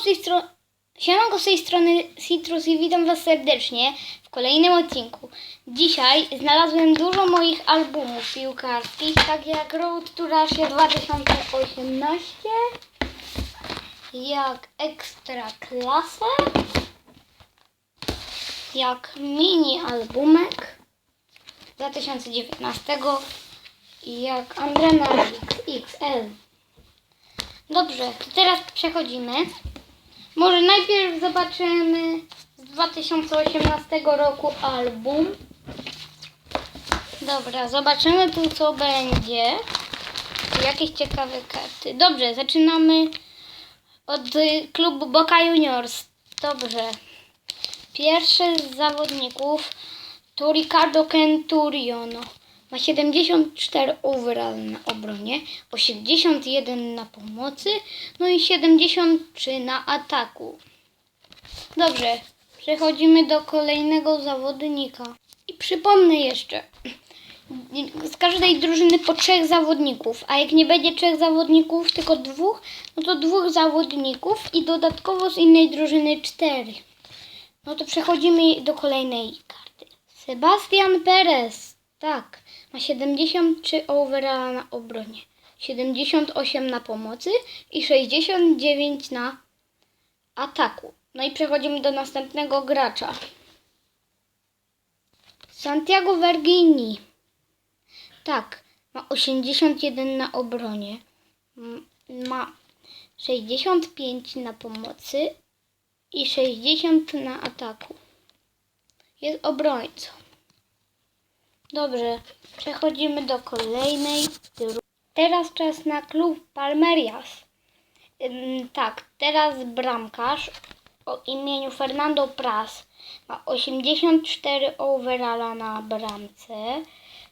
Z tej strony... Siemanko z tej strony Citrus i witam Was serdecznie w kolejnym odcinku. Dzisiaj znalazłem dużo moich albumów piłkarskich, tak jak Road to Russia 2018, jak Ekstra Klasę, jak mini albumek 2019 i jak Andrena XL. Dobrze, to teraz przechodzimy. Może najpierw zobaczymy z 2018 roku album. Dobra, zobaczymy tu co będzie. Jakieś ciekawe karty. Dobrze, zaczynamy od klubu Boca Juniors. Dobrze. Pierwszy z zawodników to Ricardo Centuriono. Ma 74 overall na obronie, 81 na pomocy, no i 73 na ataku. Dobrze, przechodzimy do kolejnego zawodnika. I przypomnę jeszcze, z każdej drużyny po trzech zawodników, a jak nie będzie trzech zawodników, tylko dwóch, no to dwóch zawodników i dodatkowo z innej drużyny cztery. No to przechodzimy do kolejnej karty. Sebastian Perez. Tak, ma 73 overalla na obronie, 78 na pomocy i 69 na ataku. No i przechodzimy do następnego gracza. Santiago Vergini. Tak, ma 81 na obronie, m- ma 65 na pomocy i 60 na ataku. Jest obrońcą. Dobrze, przechodzimy do kolejnej. Teraz czas na klub Palmerias. Tak, teraz bramkarz o imieniu Fernando Pras ma 84 overalla na bramce,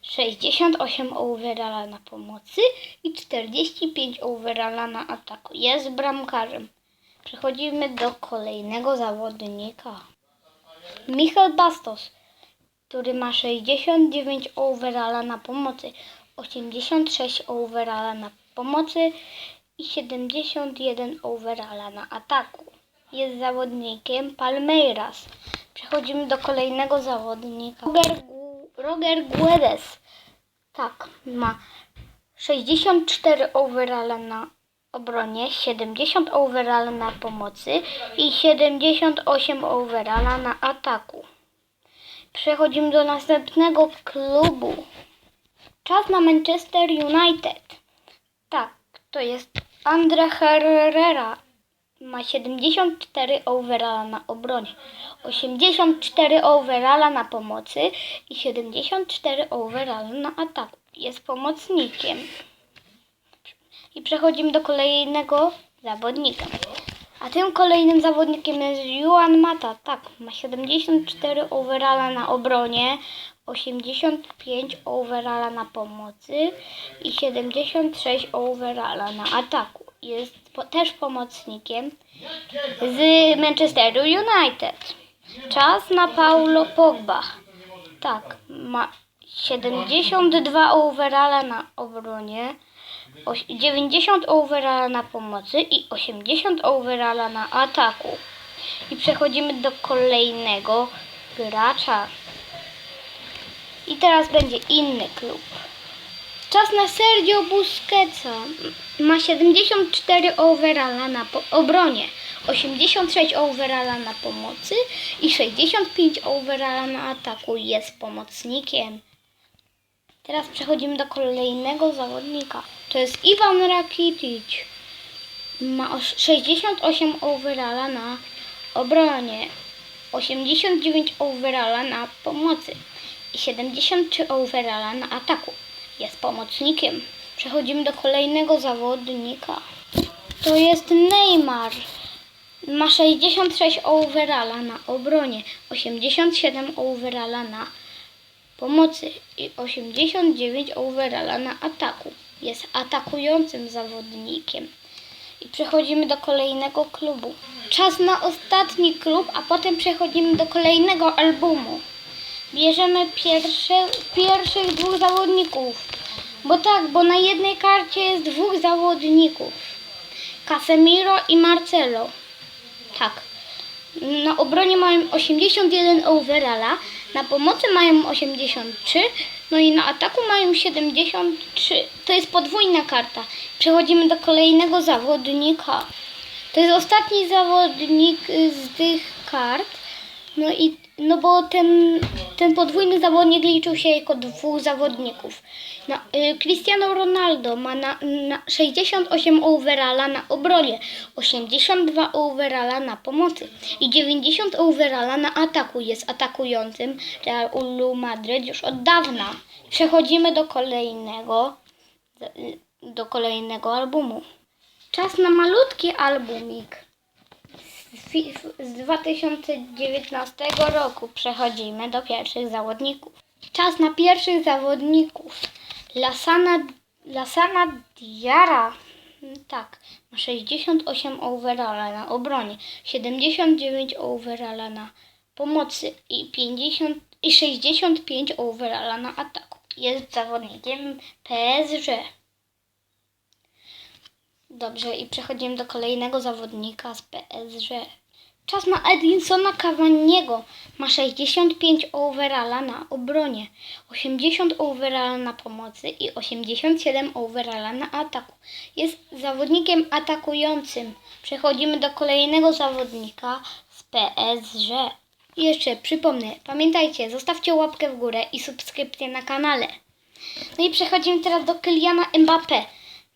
68 overalla na pomocy i 45 overalla na ataku. Jest bramkarzem. Przechodzimy do kolejnego zawodnika. Michal Bastos który ma 69 overalla na pomocy, 86 overalla na pomocy i 71 overalla na ataku. Jest zawodnikiem Palmeiras. Przechodzimy do kolejnego zawodnika. Roger, Roger Guedes. Tak, ma 64 overalla na obronie, 70 overalla na pomocy i 78 overalla na ataku. Przechodzimy do następnego klubu. Czas na Manchester United. Tak, to jest Andre Herrera. Ma 74 overalla na obronie, 84 overalla na pomocy i 74 overalla na ataku. Jest pomocnikiem. I przechodzimy do kolejnego zawodnika. A tym kolejnym zawodnikiem jest Juan Mata. Tak, ma 74 overalla na obronie, 85 overalla na pomocy i 76 overalla na ataku. Jest po, też pomocnikiem z Manchesteru United. Czas na Paulo Pogba. Tak, ma 72 overalla na obronie, 90 overalla na pomocy i 80 overalla na ataku. I przechodzimy do kolejnego gracza. I teraz będzie inny klub. Czas na Sergio Busquetsa. Ma 74 overalla na obronie, 86 overalla na pomocy i 65 overalla na ataku. Jest pomocnikiem. Teraz przechodzimy do kolejnego zawodnika. To jest Iwan Rakitic. Ma oś- 68 overalla na obronie, 89 overalla na pomocy i 73 overalla na ataku. Jest pomocnikiem. Przechodzimy do kolejnego zawodnika. To jest Neymar. Ma 66 overalla na obronie, 87 overalla na pomocy i 89 overalla na ataku. Jest atakującym zawodnikiem. I przechodzimy do kolejnego klubu. Czas na ostatni klub, a potem przechodzimy do kolejnego albumu. Bierzemy pierwsze, pierwszych dwóch zawodników. Bo tak, bo na jednej karcie jest dwóch zawodników. Casemiro i Marcelo. Tak. Na obronie mają 81 overalla, na pomocy mają 83, no i na ataku mają 73. To jest podwójna karta. Przechodzimy do kolejnego zawodnika. To jest ostatni zawodnik z tych kart. No i no bo ten, ten podwójny zawodnik liczył się jako dwóch zawodników. No, y, Cristiano Ronaldo ma na, na 68 overalla na obronie, 82 overalla na pomocy i 90 overalla na ataku. Jest atakującym Realu Madryt już od dawna. Przechodzimy do kolejnego do kolejnego albumu. Czas na malutki albumik z fi- z 2019 roku przechodzimy do pierwszych zawodników. Czas na pierwszych zawodników. Lasana, Lasana Diara. Tak, ma 68 overalla na obronie, 79 overalla na pomocy i 50 i 65 overalla na ataku. Jest zawodnikiem PSG. Dobrze, i przechodzimy do kolejnego zawodnika z PSG. Czas na Edinsona Cavaniego. Ma 65 overalla na obronie, 80 overalla na pomocy i 87 overalla na ataku. Jest zawodnikiem atakującym. Przechodzimy do kolejnego zawodnika z PSG. I jeszcze przypomnę, pamiętajcie, zostawcie łapkę w górę i subskrypcję na kanale. No i przechodzimy teraz do Kyliana Mbappé.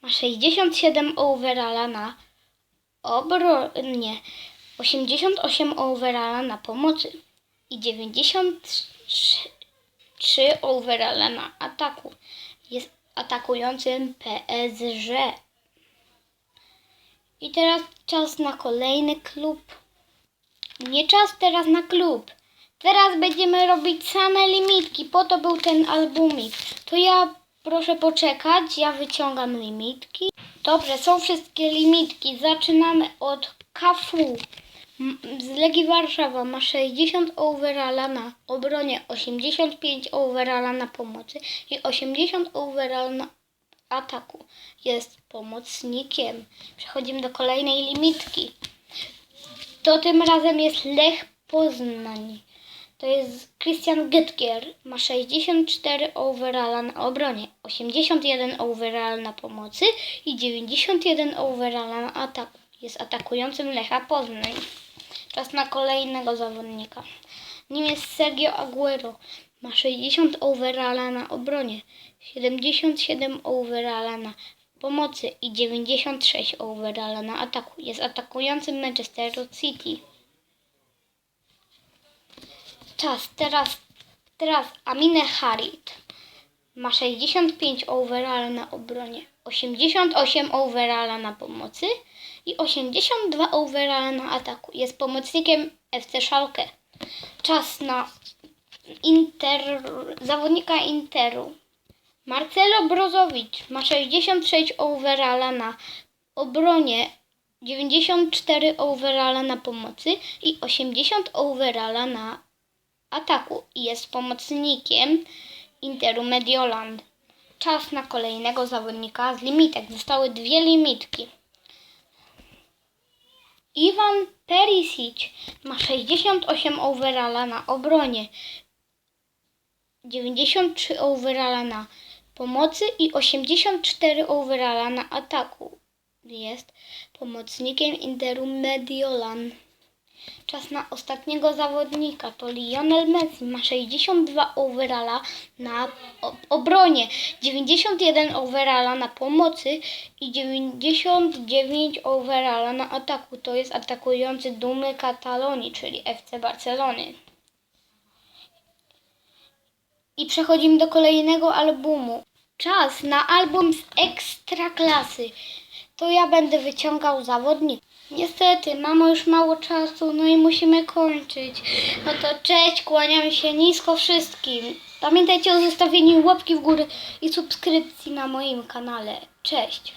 Ma 67 overalla na obronie, 88 overalla na pomocy i 93 overalla na ataku. Jest atakującym PSG. I teraz czas na kolejny klub. Nie czas teraz na klub. Teraz będziemy robić same limitki. Po to był ten albumik. To ja proszę poczekać. Ja wyciągam limitki. Dobrze, są wszystkie limitki. Zaczynamy od Cafu. Z Legii Warszawa ma 60 overalla na obronie, 85 overalla na pomocy i 80 overalla na ataku. Jest pomocnikiem. Przechodzimy do kolejnej limitki. To tym razem jest Lech Poznań. To jest Christian Gytkier. Ma 64 overalla na obronie, 81 overall na pomocy i 91 overalla na ataku. Jest atakującym Lecha Poznań. Czas na kolejnego zawodnika. Nim jest Sergio Aguero. Ma 60 overalla na obronie, 77 overalla na pomocy i 96 overalla na ataku. Jest atakującym Manchester City. Czas, teraz, teraz Aminę Harit. Ma 65 overall na obronie, 88 overall na pomocy i 82 overall na ataku. Jest pomocnikiem FC Schalke. Czas na Inter, zawodnika Interu. Marcelo Brozowicz ma 66 overalla na obronie, 94 overalla na pomocy i 80 overalla na ataku jest pomocnikiem Interu Medioland. Czas na kolejnego zawodnika z limitek. Zostały dwie limitki. Iwan Perisic ma 68 overalla na obronie, 93 overalla na pomocy i 84 overalla na ataku. Jest pomocnikiem Interu Mediolan. Czas na ostatniego zawodnika to Lionel Messi. Ma 62 overalla na obronie, 91 overalla na pomocy i 99 overalla na ataku. To jest atakujący Dumy Katalonii, czyli FC Barcelony. I przechodzimy do kolejnego albumu. Czas na album z ekstraklasy. To ja będę wyciągał zawodnik. Niestety, mamy już mało czasu, no i musimy kończyć. No to cześć, kłaniam się nisko wszystkim. Pamiętajcie o zostawieniu łapki w górę i subskrypcji na moim kanale. Cześć.